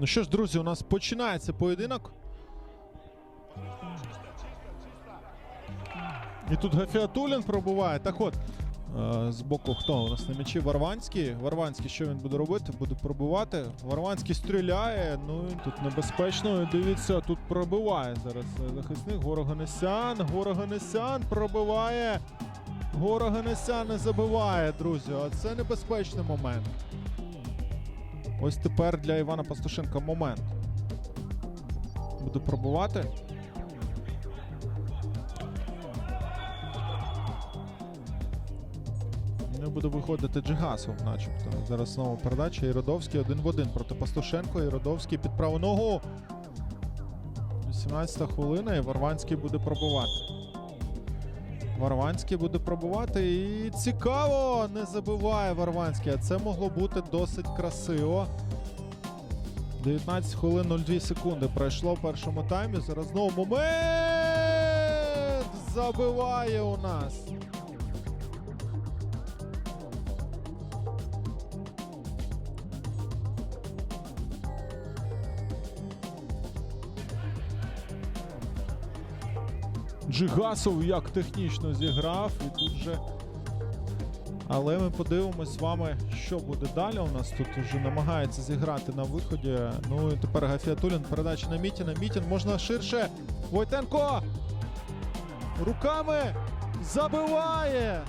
Ну що ж, друзі, у нас починається поєдинок. І тут Гафіатулін пробуває. Так от, е, з боку хто у нас на м'ячі Варванський. Варванський, що він буде робити? Буде пробувати. Варванський стріляє. Ну і тут небезпечно. Дивіться, тут пробиває зараз захисник. Гороганесян. Гороганесян пробиває. Гороганесян не забиває, друзі. А це небезпечний момент. Ось тепер для Івана Пастушенка момент. Буде пробувати. Не буде виходити Джигасов, начебто. Зараз знову передача. Іродовський один в один проти Пастушенко. Іродовський під праву ногу. 18 хвилина і Варванський буде пробувати. Варванський буде пробувати і цікаво, не забиває Варванський. А це могло бути досить красиво. 19 хвилин 02 секунди пройшло в першому таймі. Зараз знову момент забиває у нас. Джигасов як технічно зіграв і тут же. Але ми подивимось з вами, що буде далі. У нас тут вже намагається зіграти на виході. Ну і тепер Гафіатулін, передача на Мітіна. Мітін можна ширше. Войтенко! Руками забиває!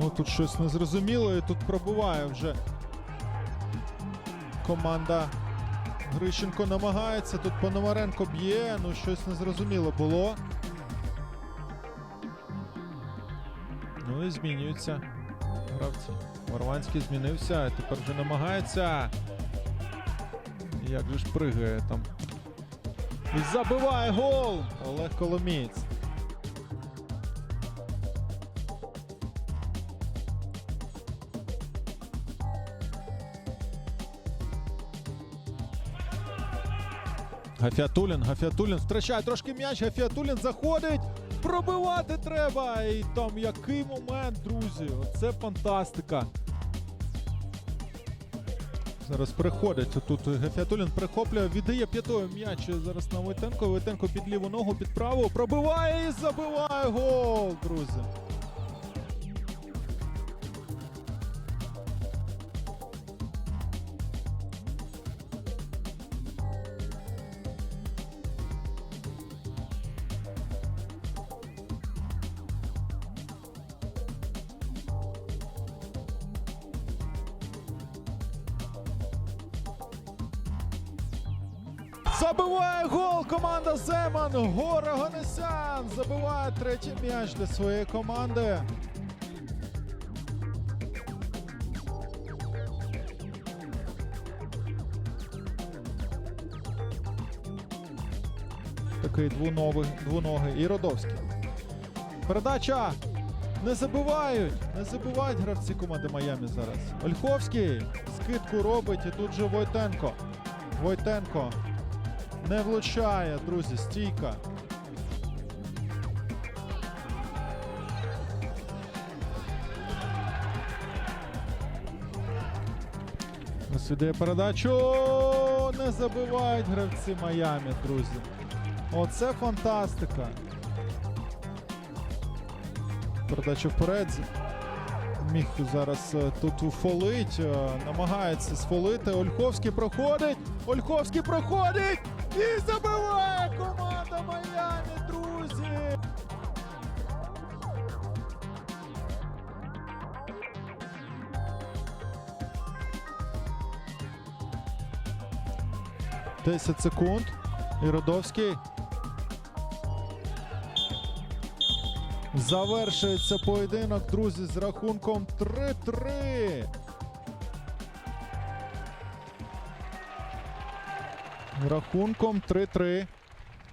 Ну тут щось незрозуміло, і тут пробуває вже команда. Грищенко намагається, тут Пономаренко б'є, ну щось незрозуміло було. Ну і змінюються гравці. Варванський змінився, тепер вже намагається. Як же ж пригає там. І забиває гол! Олег Коломієць. Гафіатулін, Гафіатулін втрачає трошки м'яч. Гафіатулін заходить. Пробивати треба. І там який момент, друзі. Оце фантастика. Зараз приходить. Тут Гафіатулін прихоплює, віддає п'ятою м'яч зараз на Войтенко. Войтенко під ліву ногу, під праву. Пробиває і забиває гол, друзі. Забиває гол команда Земан. Гора Ганесян забиває третій м'яч для своєї команди. Такий двуногий, двуногий. І Родовський. Передача. Не забивають. Не забивають гравці команди Майамі зараз. Ольховський скидку робить і тут же Войтенко. Войтенко не влучає, друзі, стійка. Наслідує передачу. Не забивають гравці Майамі, друзі. Оце фантастика. Передача вперед. Міг зараз е, тут уфолить, е, намагається сфолити. Ольховський проходить. Ольховський проходить і забиває команда Майами, друзі! Десять секунд. І Родовський. Завершується поєдинок, друзі, з рахунком 3-3. Рахунком 3-3.